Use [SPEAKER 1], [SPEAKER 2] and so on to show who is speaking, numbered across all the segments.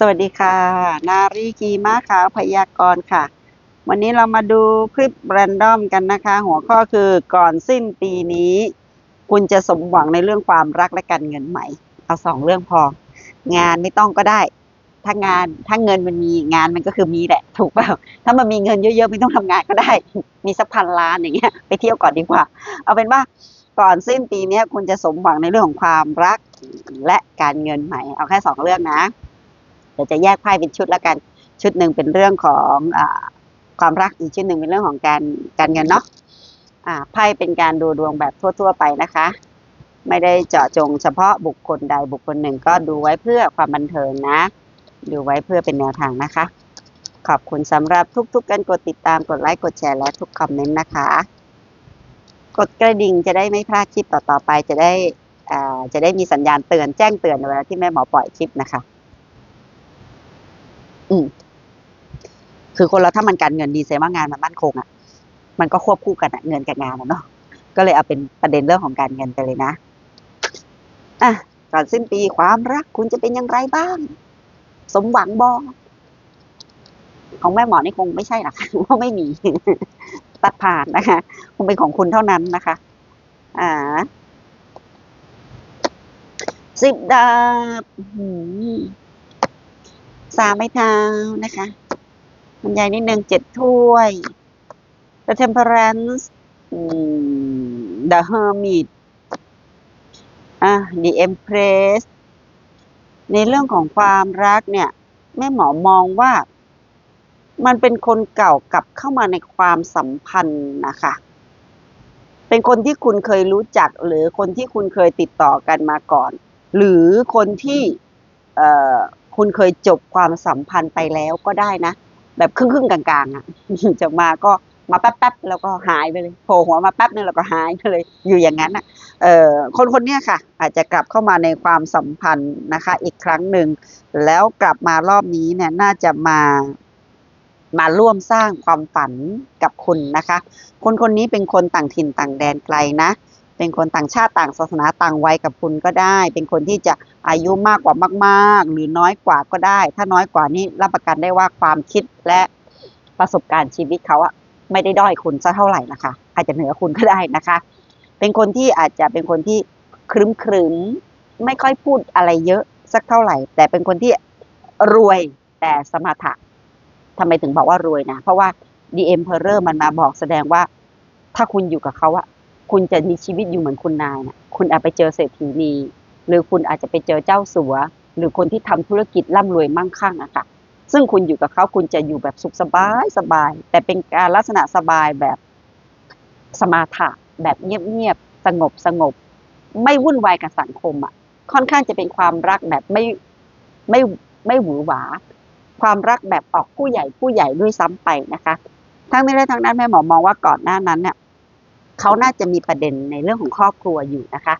[SPEAKER 1] สวัสดีค่ะ นารีกีมาขาวพยากรณ์ค่ะ วันนี้เรามาดูคลิปแรนดอมกันนะคะ หัวข้อคือก่อนสิ้นปีนี้ คุณจะสมหวังในเรื่องความรักและการเงินไหมเอาสองเรื่องพอ งานไม่ต้องก็ได้ ถ้างานถ้าเงินมันมีงานมันก็คือมีแหละ ถูกเปล่าถ้ามันมีเงินเยอะๆไม่ต้องทำงานก็ได้ มีสักพันล้านอย่างเงี้ยไปเที่ยวก่อนดีกว่า เอาเป็นว่าก่อนสิ้นปีนี้คุณจะสมหวังในเรื่องของความรักและการเงินไหมเอาแค่สองเรื่องนะ ดี๋ยวจะแยกไพ่เป็นชุดล้วกัน ชุดหนึ่งเป็นเรื่องของอความรักอีกชุดหนึ่งเป็นเรื่องของการการเงินเนาะไพ่เป็นการดูดวงแบบทั่ว ๆ ไปนะคะ ไม่ได้เจาะจงเฉพาะบุคคลใดบุคคลหนึ่งก็ดูไว้เพื่อความบันเทิงนะ ดูไว้เพื่อเป็นแนวทางนะคะ ขอบคุณสำหรับทุกๆการกดติดตามกดไลค์กดแชร์และทุกคอมเมนต์นะคะ กดกระดิ่งจะได้ไม่พลาดคลิปต่อๆไปจะได้อ่าจะได้มีสัญญาณเตือนแจ้งเตือนเวลาที่แม่หมอปล่อยคลิปนะคะ อืม คือคนเราถ้ามันการเงินดีแสดงว่างานมันมั่นคงอะ่ะ มันก็ควบคู่กันอะเงินกับงานอะเนาะ ก็เลยเอาเป็นประเด็นเรื่องของการเงินไปเลยนะ อะ ก่อนสิ้นปีความรักคุณจะเป็นอย่างไรบ้าง สมหวังบอของแม่หมอนี่คงไม่ใช่หรอกค่ะเพราะไม่มี ตัดผ่านนะคะ คงเป็นของคุณเท่านั้นนะคะ อ่าสิบดาบหือ สามไม้เท้านะคะบรรยายนิดนึงเจ็ดถ้วย The Temperance The Hermit อะ The Empress ในเรื่องของความรักเนี่ย แม่หมอมองว่า มันเป็นคนเก่ากลับเข้ามาในความสัมพันธ์นะคะ เป็นคนที่คุณเคยรู้จัก หรือคนที่คุณเคยติดต่อกันมาก่อน หรือคนที่ คุณเคยจบความสัมพันธ์ไปแล้วก็ได้นะ แบบครึ่งๆกลางๆอะจะมาก็มาแป๊บๆแล้วก็หายไปเลยโผล่หัวมาแป๊บนึงแล้วก็หายไปเลยอยู่อย่างนั้นอะเอ่อคนคนเนี้ยค่ะ อาจจะกลับเข้ามาในความสัมพันธ์นะคะ อีกครั้งหนึ่งแล้วกลับมารอบนี้เนี่ยน่าจะมามาร่วมสร้างความฝันกับคุณนะคะ คนคนนี้เป็นคนต่างถิ่นต่างแดนไกลนะ เป็นคนต่างชาติต่างศาสนาต่างวัยกับคุณก็ได้ เป็นคนที่จะอายุมากกว่ามากๆ หรือน้อยกว่าก็ได้ ถ้าน้อยกว่านี้รับประกันได้ว่าความคิดและประสบการณ์ชีวิตเขาอะไม่ได้ด้อยคุณสักเท่าไหร่นะคะ อาจจะเหนือคุณก็ได้นะคะ เป็นคนที่อาจจะเป็นคนที่ครึ้มครึมไม่ค่อยพูดอะไรเยอะสักเท่าไหร่ แต่เป็นคนที่รวยแต่สมถะทำไมถึงบอกว่ารวยนะ เพราะว่า The Emperor มันมาบอกแสดงว่า ถ้าคุณอยู่กับเขาอะ คุณจะมีชีวิตอยู่เหมือนคุณนายนะคุณอาจไปเจอเศรษฐีนีหรือคุณอาจจะไปเจอเจ้าสัว หรือคนที่ทำธุรกิจร่ำรวยมั่งคั่งอะค่ะ ซึ่งคุณอยู่กับเขาคุณจะอยู่แบบสุขสบายสบาย แต่เป็นการลักษณะสบายแบบสมาถะแบบเงียบๆสงบสงบ ไม่วุ่นวายกับสังคมอะค่อนข้างจะเป็นความรักแบบไม่ไม่ไม่หวือหวา ความรักแบบออกผู้ใหญ่ผู้ใหญ่ด้วยซ้ำไปนะคะ ทั้งนี้และทั้งนั้นแม่หมอมองว่าก่อนหน้านั้นเนี่ย เขาน่าจะมีประเด็นในเรื่องของครอบครัวอยู่นะคะ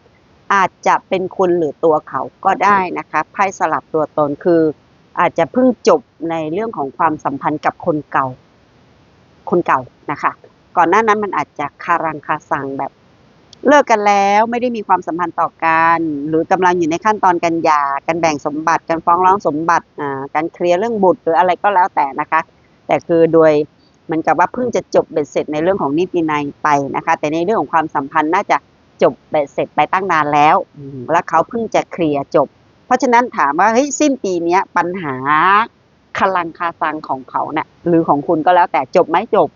[SPEAKER 1] อาจจะเป็นคุณหรือตัวเขาก็ได้นะคะไพ่สลับตัวตนคือ อาจจะเพิ่งจบในเรื่องของความสัมพันธ์กับคนเก่า คนเก่านะคะ ก่อนหน้านั้นมันอาจจะคารังคาสังแบบเลิกกันแล้วไม่ได้มีความสัมพันธ์ต่อกันหรือกำลังอยู่ในขั้นตอนการหย่าการแบ่งสมบัติการฟ้องร้องสมบัติอ่าการเคลียร์เรื่องบุตรหรืออะไรก็แล้วแต่นะคะ แต่คือโดย เหมันกับว่าเพิ่งจะจบเบ็ดเสร็จในเรื่องของนิตินัยไปนะคะ แต่ในเรื่องของความสัมพันธ์น่าจะจบเบ็ดเสร็จไปตั้งนานแล้ว แล้วเขาเพิ่งจะเคลียร์จบ เพราะฉะนั้นถามว่าเฮ้ยสิ้นปีนี้ปัญหาคลังคาซังของเขาเนะ่ะหรือของคุณก็แล้วแต่จบไหมจบ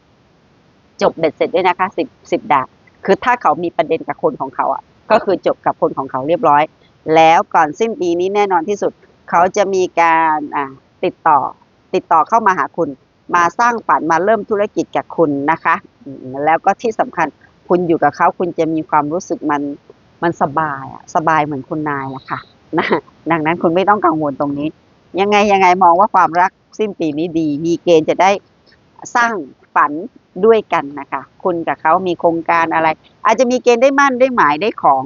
[SPEAKER 1] จบเบ็ดเสร็จด้วยนะคะสิบสิบดาคือถ้าเขามีประเด็นกับคนของเขาอะ ก็คือจบกับคนของเขาเรียบร้อย แล้วก่อนสิ้นปีนี้แน่นอนที่สุด เขาจะมีการอ่าติดต่อ ติดต่อเข้ามาหาคุณ มาสร้างฝันมาเริ่มธุรกิจกับคุณนะคะ แล้วก็ที่สำคัญคุณอยู่กับเขาคุณจะมีความรู้สึกมันมันสบายอะสบายเหมือนคุณนายละค่ะนะดังนั้นคุณไม่ต้องกังวลตรงนี้ ยังไงยังไงมองว่าความรักสิ้นปีนี้ดี มีเกณฑ์จะได้สร้างฝันด้วยกันนะคะ คุณกับเขามีโครงการอะไร อาจจะมีเกณฑ์ได้มั่นได้หมายได้ของ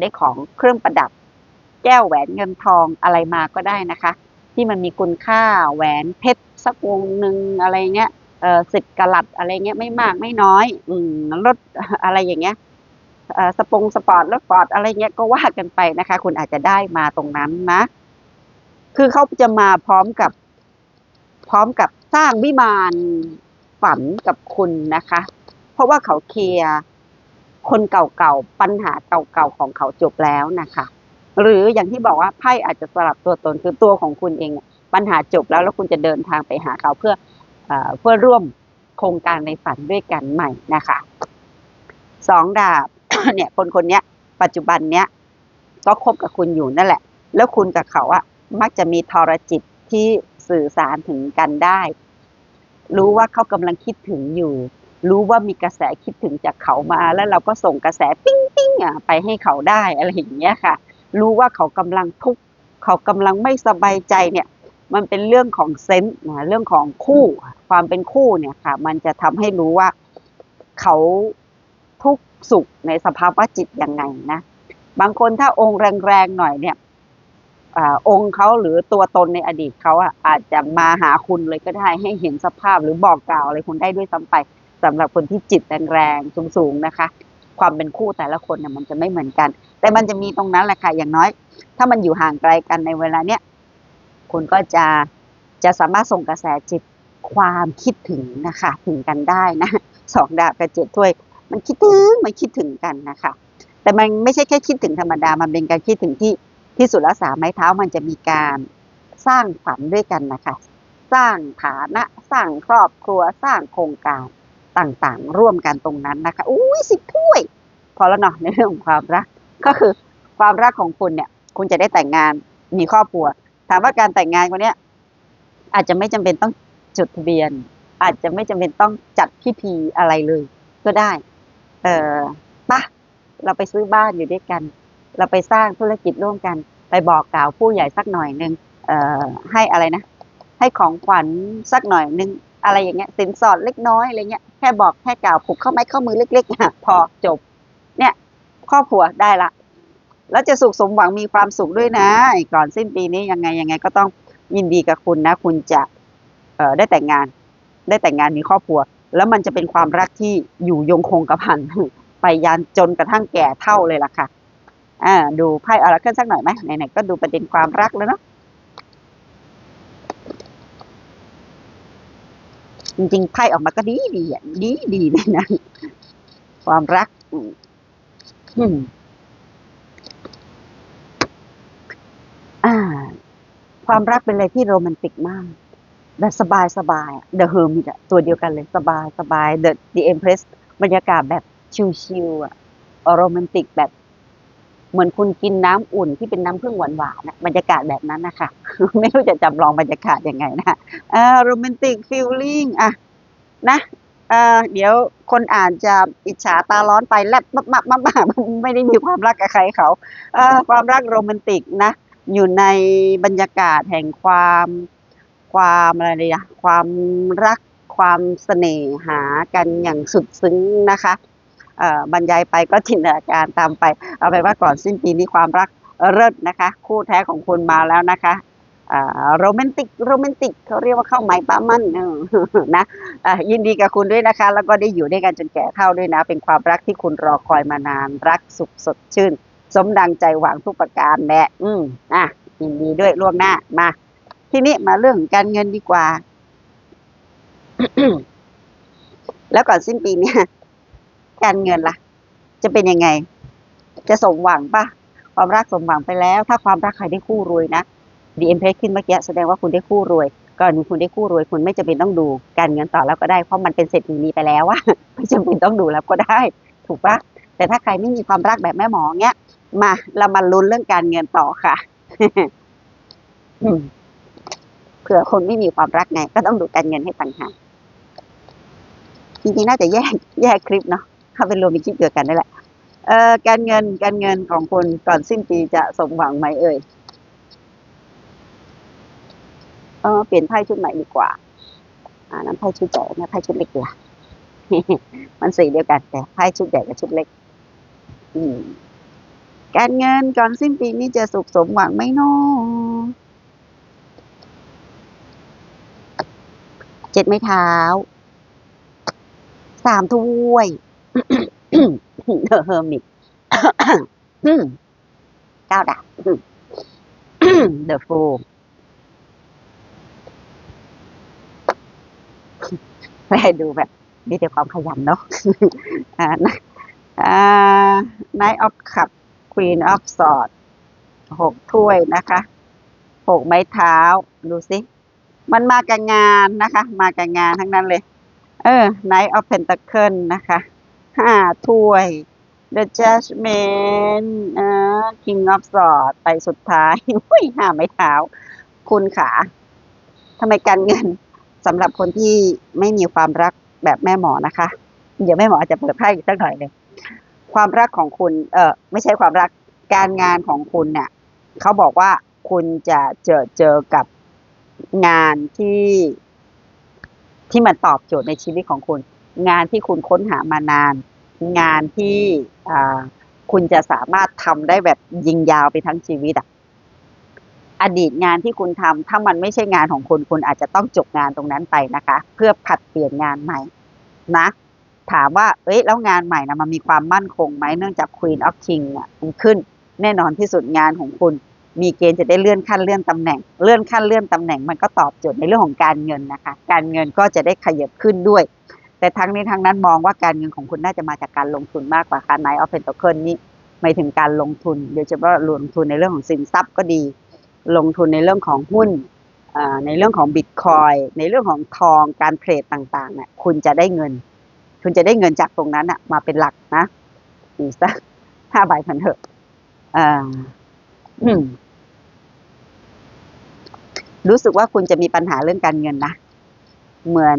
[SPEAKER 1] ได้ของเครื่องประดับ แก้วแหวนเงินทองอะไรมาก็ได้นะคะ ที่มันมีคุณค่าแหวนเพชร สักวงหนึ่งอะไรเงี้ยเออสิบกะลัดอะไรเงี้ยไม่มากไม่น้อย อืมรถอะไรอย่างเงี้ยเออสปงสปอร์ตรถฟอร์ดอะไรเงี้ยก็ว่ากันไปนะคะ คุณอาจจะได้มาตรงนั้นนะ คือเขาจะมาพร้อมกับ พร้อมกับสร้างวิมานฝันกับคุณนะคะ เพราะว่าเขาเคลียร์คนเก่าๆปัญหาเก่าๆของเขาจบแล้วนะคะ หรืออย่างที่บอกว่าไพ่อาจจะสลับตัวตนคือตัวของคุณเองเนี่ย ปัญหาจบแล้วแล้วคุณจะเดินทางไปหาเขาเพื่อเอ่อเพื่อร่วมโครงการในฝันด้วยกันใหม่นะคะสองดาบเนี่ยคนคนนี้ปัจจุบันเนี้ยก็คบกับคุณอยู่นั่นแหละ แล้วคุณกับเขาอะมักจะมีทรจิตที่สื่อสารถึงกันได้ รู้ว่าเขากำลังคิดถึงอยู่ รู้ว่ามีกระแสคิดถึงจากเขามา แล้วเราก็ส่งกระแสปิ้งปิ้งอะไปให้เขาได้อะไรอย่างเงี้ยค่ะ รู้ว่าเขากำลังทุกข์เขากำลังไม่สบายใจเนี่ย มันเป็นเรื่องของเซนส์นะเรื่องของคู่ความเป็นคู่เนี่ยค่ะ มันจะทำให้รู้ว่าเขาทุกขสุขในสภาวะจิตยังไงนะ บางคนถ้าองค์แรงๆหน่อยเนี่ยอองค์เขาหรือตัวตนในอดีตเขาอะอาจจะมาหาคุณเลยก็ได้ให้เห็นสภาพหรือบอกกล่าวอะไรคุณได้ด้วยซ้ำไปสำหรับคนที่จิตแรงๆสูงๆนะคะ ความเป็นคู่แต่ละคนเนี่ยมันจะไม่เหมือนกัน แต่มันจะมีตรงนั้นแหละค่ะอย่างน้อย ถ้ามันอยู่ห่างไกลกันในเวลาเนี้ย คุณก็จะจะสามารถส่งกระแสจิตความคิดถึงนะคะถึงกันได้นะสองดาบกับเจ็ดถ้วย มันคิดถึงมันคิดถึงกันนะคะ แต่มันไม่ใช่แค่คิดถึงธรรมดา มันเป็นการคิดถึงที่ที่สุดแล้วสามไม้เท้ามันจะมีการสร้างฝันด้วยกันนะคะ สร้างฐานะสร้างครอบครัวสร้างโครงการต่างๆ ร่วมกันตรงนั้นนะคะอุ้ยสิบถ้วย พอแล้วเนาะในเรื่องของความรัก ก็คือความรักของคุณเนี่ย คุณจะได้แต่งงานมีครอบครัว ถามว่าการแต่งงานคนเนี้ย อาจจะไม่จำเป็นต้องจดทะเบียน อาจจะไม่จำเป็นต้องจัดพิธีอะไรเลย ก็ได้ เออปะเราไปซื้อบ้านอยู่ด้วยกัน เราไปสร้างธุรกิจร่วมกัน ไปบอกกล่าวผู้ใหญ่สักหน่อยหนึ่งเอ่อให้อะไรนะ ให้ของขวัญสักหน่อยหนึ่งอะไรอย่างเงี้ย สินสอดเล็กน้อยอะไรเงี้ยแค่บอกแค่กล่าวผูกข้อไม้ข้อมือเล็กๆอะพอจบ เนี่ยครอบครัวได้ละ แล้วจะสุขสมหวังมีความสุขด้วยนะก่อนสิ้นปีนี้ยังไงยังไงก็ต้องยินดีกับคุณนะ คุณจะเอ่อได้แต่งงาน ได้แต่งงานมีครอบครัว แล้วมันจะเป็นความรักที่อยู่ยงคงกระพันไปยันจนกระทั่งแก่เท่าเลยล่ะค่ะอ่าดูไพ่ออราเคิลสักหน่อยไหมไหนๆก็ดูประเด็นความรักแล้วเนาะจริงๆไพ่ออกมาก็ดีดีอะดีดีเลยนะ ความรัก อืมอืมอ่า ความรักเป็นอะไรที่โรแมนติกมากแต่สบายสบายเดอะเฮอร์มิตตัวเดียวกันเลยสบายสบายเดอะดีเอ็มเพรสบรรยากาศแบบชิลๆอะโรแมนติกแบบ เหมือนคุณกินน้ำอุ่นที่เป็นน้ำผึ้งหวานๆนะบรรยากาศแบบนั้นนะคะไม่รู้จะจำลองบรรยากาศยังไงนะอ่าโรแมนติกฟีลลิ่งอะนะเเดี๋ยวคนอ่านจะอิจฉาตาร้อนไปแลบมับมับมับมับไม่ได้มีความรักกับใครเขาเความรักโรแมนติกนะ อยู่ในบรรยากาศแห่งความความอะไรเลยอะความรักความเสน่หากันอย่างสุดซึ้งนะคะบรรยายไปก็จินตนาการตามไป เอาไปว่าก่อนสิ้นปีนี้ความรักเลิศนะคะ คู่แท้ของคุณมาแล้วนะคะโรแมนติกโรแมนติกเขาเรียกว่าเข้าหมายปามันนะะยินดีกับคุณด้วยนะคะ แล้วก็ได้อยู่ด้วยกันจนแก่เท่าด้วยนะ เป็นความรักที่คุณรอคอยมานานรักสุขสดชื่น สมดังใจหวังทุกประการแหละอืมอะยินดีด้วยล่วงหน้ามา ทีนี้มาเรื่องการเงินดีกว่า แล้วก่อนสิ้นปีเนี่ย การเงินล่ะ จะเป็นยังไง จะสมหวังปะความรักสมหวังไปแล้ว ถ้าความรักใครได้คู่รวยนะดีเอ็มเพขึ้นเมื่อกี้แสดงว่าคุณได้คู่รวยก่อนคุณได้คู่รวยคุณไม่จำเป็นต้องดูการเงินต่อแล้วก็ได้เพราะมันเป็นเศรษฐีนีไปแล้วอะไม่จำเป็นต้องดูแล้วก็ได้ ถูกปะแต่ถ้าใครไม่มีความรักแบบแม่หมอเงี้ย มา เรามาลุ้นเรื่องการเงินต่อค่ะเผื่อคนไม่มีความรักไง ก็ต้องดูการเงินให้ต่างหากจริงๆน่าจะแยกแยกคลิปเนาะถ้าเป็นรวมเป็นคลิปเดียวกันนั่แหละเอ่อการเงินการเงินของคุณก่อนสิ้นปีจะสมหวังไหมเอ่ยเออเปลี่ยนไพ่ชุดใหม่ดีกว่า อ่านั้นไพ่ชุดใหญ่นะไพ่ชุดเล็กดีกว่ามันสีเดียวกันแต่ไพ่ชุดใหญ่กับชุดเล็ก อืม การเงินก่อนสิ้นปีนี้จะสุขสมหวังไหมน้อเจ็ดไม้เท้า สามถ้วยเดอะเฮอร์มิตเก้าดาบเดอะโฟแม่ดูแบบมีแต่ความขยันเนาะอ่านายออฟขับ Queen of Swords หกถ้วยนะคะหกไม้เท้า ดูสิ มันมากับงานนะคะ มากับงานทั้งนั้นเลย เออ Knight of Pentacle นะคะห้าถ้วย The Judgment อ่า King of Swords ไปสุดท้ายอุ้ยห้าไม้เท้า คุณขาทำไมการเงินสำหรับคนที่ไม่มีความรักแบบแม่หมอนะคะ เดี๋ยวแม่หมออาจจะเปิดไพ่อีกสักหน่อยหนึ่ง ความรักของคุณ เออไม่ใช่ความรักการงานของคุณเนี่ยเขาบอกว่าคุณจะเจอเจอกับงานที่ที่มันตอบโจทย์ในชีวิตของคุณ งานที่คุณค้นหามานาน งานที่อ่าคุณจะสามารถทำได้แบบยิงยาวไปทั้งชีวิตอะอดีตงานที่คุณทำถ้ามันไม่ใช่งานของคุณคุณอาจจะต้องจบงานตรงนั้นไปนะคะ เพื่อผัดเปลี่ยนงานใหม่นะ ถามว่า เอ้ย แล้วงานใหม่นะมันมีความมั่นคงไหมเนื่องจาก Queen of King อะมันขึ้น แน่นอนที่สุดงานของคุณ มีเกณฑ์จะได้เลื่อนขั้นเลื่อนตำแหน่ง เลื่อนขั้นเลื่อนตำแหน่งมันก็ตอบโจทย์ในเรื่องของการเงินนะคะ การเงินก็จะได้ขยับขึ้นด้วย แต่ทั้งนี้ทั้งนั้นมองว่าการเงินของคุณน่าจะมาจากการลงทุนมากกว่าค่ะ Knight of Pentacle นี้หมายถึงการลงทุนโดยเฉพาะลงทุนในเรื่องของสินทรัพย์ก็ดี ลงทุนในเรื่องของหุ้นอ่าในเรื่องของบิตคอยในเรื่องของทองการเทรดต่างๆเนี่ยคุณจะได้เงิน คุณจะได้เงินจากตรงนั้นอะมาเป็นหลักนะอีกสักห้าใบพันเถอะอ่ารู้สึกว่าคุณจะมีปัญหาเรื่องการเงินนะ เหมือน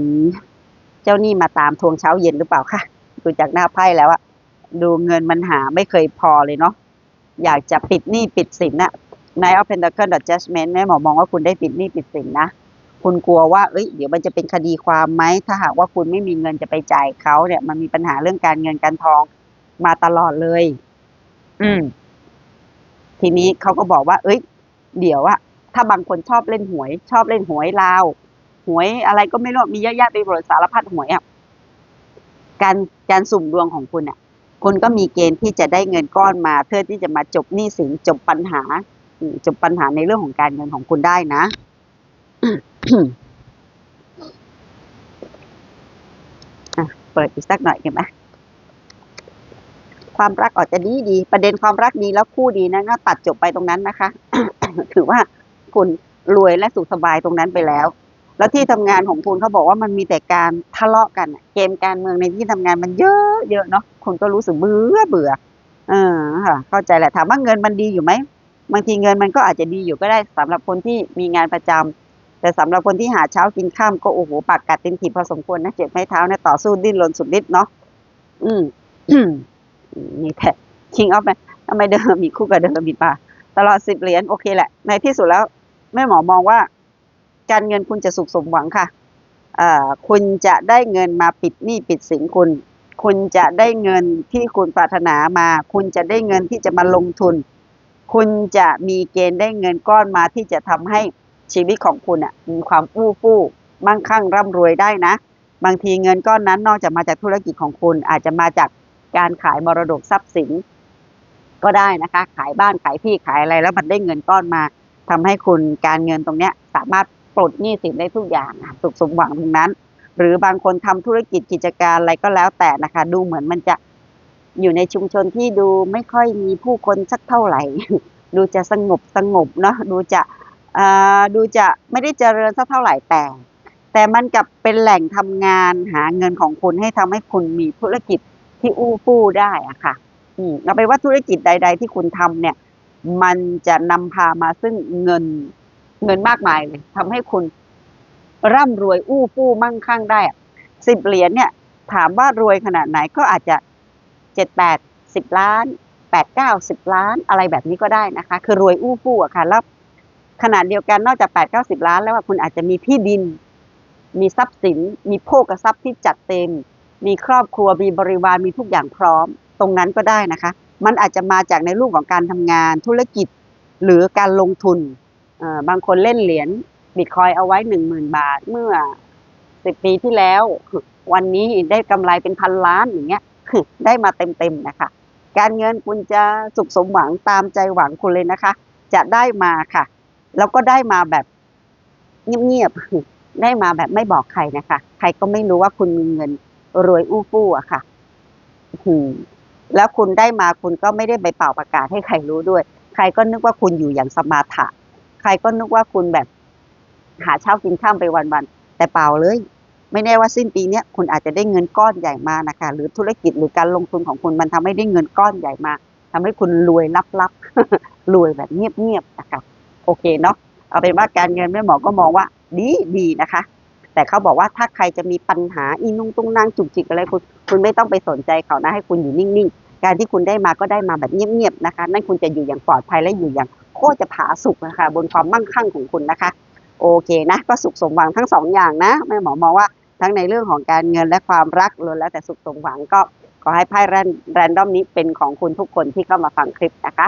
[SPEAKER 1] เจ้าหนี้มาตามทวงเช้าเย็นหรือเปล่าคะดูจากหน้าไพ่แล้วอะดูเงินมันหาไม่เคยพอเลยเนาะอยากจะปิดหนี้ปิดสินอะใน of Pentacles judgment แม่หมอมองว่าคุณได้ปิดหนี้ปิดสินนะ คุณกลัวว่าเอ้ยเดี๋ยวมันจะเป็นคดีความไหมถ้าหากว่าคุณไม่มีเงินจะไปจ่ายเขาเนี่ย มันมีปัญหาเรื่องการเงินการทองมาตลอดเลย อืม ทีนี้เขาก็บอกว่า เอ้ย เดี๋ยวอะถ้าบางคนชอบเล่นหวย ชอบเล่นหวยลาว หวยอะไรก็ไม่รู้มีเยอะแยะไปหมดสารพัดหวยอะการการสุ่มดวงของคุณอะคุณก็มีเกณฑ์ที่จะได้เงินก้อนมา เพื่อที่จะมาจบหนี้สินจบปัญหาจบปัญหาในเรื่องของการเงินของคุณได้นะ เปิดอีกสักหน่อยกันไหมความรักอาจจะดีดี ประเด็นความรักดีแล้วคู่ดีนะก็ตัดจบไปตรงนั้นนะคะ ถือว่าคุณรวยและสุขสบายตรงนั้นไปแล้ว แล้วที่ทำงานของคุณเขาบอกว่ามันมีแต่การทะเลาะกันเกมการเมืองในที่ทำงานมันเยอะเยอะเนาะคุณก็รู้สึกเบื่อเบื่อเออค่ะเข้าใจแหละถามว่าเงินมันดีอยู่ไหมบางทีเงินมันก็อาจจะดีอยู่ก็ได้สำหรับคนที่มีงานประจำ แต่สำหรับคนที่หาเช้ากินข้ามก็โอ้โหปากกัดเต็มถีบพอสมควรนะเจ็บไม้เท้าเนี่ยต่อสู้ดิ้นรนสุดฤทธิ์เนาะอืมนี่แท้ King of นทำไมเดิมมีคู่กับเดิมมีป่าตลอดสิบเหรียญโอเคแหละ ในที่สุดแล้วแม่หมอมองว่า การเงินคุณจะสุขสมหวังค่ะอ่อคุณจะได้เงินมาปิดหนี้ปิดสินคุณ คุณจะได้เงินที่คุณปรารถนามา คุณจะได้เงินที่จะมาลงทุน คุณจะมีเกณฑ์ได้เงินก้อนมาที่จะทำให้ ชีวิตของคุณอะมีความอู้ฟู่มั่งคั่งร่ำรวยได้นะ บางทีเงินก้อนนั้นนอกจากมาจากธุรกิจของคุณ อาจจะมาจากการขายมรดกทรัพย์สิน ก็ได้นะคะ ขายบ้านขายที่ขายอะไรแล้วมันได้เงินก้อนมาทำให้คุณการเงินตรงเนี้ยสามารถปลดหนี้สินได้ทุกอย่างสุขสมหวังตรงนั้น หรือบางคนทำธุรกิจกิจการอะไรก็แล้วแต่นะคะ ดูเหมือนมันจะอยู่ในชุมชนที่ดูไม่ค่อยมีผู้คนสักเท่าไหร่ ดูจะสงบสงบเนาะดูจะ ดูจะไม่ได้เจริญสักเท่าไหร่แต่ แต่มันกลับเป็นแหล่งทำงานหาเงินของคุณให้ทำให้คุณมีธุรกิจที่อู้ฟู่ได้อะค่ะอืมเอาไปนว่าธุรกิจใด ๆ ที่คุณทำเนี่ย มันจะนำพามาซึ่งเงินเงินมากมายเลยทำให้คุณร่ำรวยอู้ฟู่มั่งคั่งได้สิบเหรียญเนี่ย ถามว่ารวยขนาดไหนก็อาจจะเจ็ดแปดสิบล้านแปดเก้าสิบล้านอะไรแบบนี้ก็ได้นะคะ คือรวยอู้ฟู่อะค่ะแล้ว ขนาดเดียวกันนอกจากแปดเก้าสิบล้าน แล้วว่าคุณอาจจะมีที่ดิน มีทรัพย์สิน มีโภคทรัพย์ที่จัดเต็ม มีครอบครัวมีบริวารมีทุกอย่างพร้อม ตรงนั้นก็ได้นะคะ มันอาจจะมาจากในรูปของการทำงานธุรกิจหรือการลงทุน บางคนเล่นเหรียญบิตคอยเอาไว้หนึ่งหมื่นบาทเมื่อสิบปีที่แล้ว วันนี้ได้กำไรเป็นพันล้านอย่างเงี้ยได้มาเต็มๆนะคะ การเงินคุณจะสุขสมหวังตามใจหวังคุณเลยนะคะ จะได้มาค่ะ แล้วก็ได้มาแบบเงียบๆ ได้มาแบบไม่บอกใครนะคะ ใครก็ไม่รู้ว่าคุณมีเงินรวยอู้ฟู่อะค่ะแล้วคุณได้มาคุณก็ไม่ได้ไปเป่าประกาศให้ใครรู้ด้วย ใครก็นึกว่าคุณอยู่อย่างสมาถะ ใครก็นึกว่าคุณแบบหาเช้ากินข้ามไปวันๆ แต่เปล่าเลย ไม่แน่ว่าสิ้นปีเนี้ยคุณอาจจะได้เงินก้อนใหญ่มานะคะ หรือธุรกิจหรือการลงทุนของคุณมันทำให้ได้เงินก้อนใหญ่มาทำให้คุณรวยลับๆ รวยแบบเงียบๆนะคะ โอเคเนาะเอาเป็นว่าการเงินแม่หมอก็มองว่าดีดีนะคะ แต่เขาบอกว่าถ้าใครจะมีปัญหาอีนุ่งตุ้งนางจุกจิกอะไรคุณคุณไม่ต้องไปสนใจเขานะให้คุณอยู่นิ่งๆ การที่คุณได้มาก็ได้มาแบบเงียบๆนะคะ นั่นคุณจะอยู่อย่างปลอดภัยและอยู่อย่างโคตรจะผาสุกนะคะ บนความมั่งคั่งของคุณนะคะ โอเคนะ ก็สุขสมหวังทั้งสองอย่างนะแม่หมอมองว่าทั้งในเรื่องของการเงินและความรักล้วนแล้วแต่สุขสมหวังก็ขอให้ไพ่แรนแรนดอมนี้เป็นของคุณทุกคนที่เข้ามาฟังคลิปนะคะ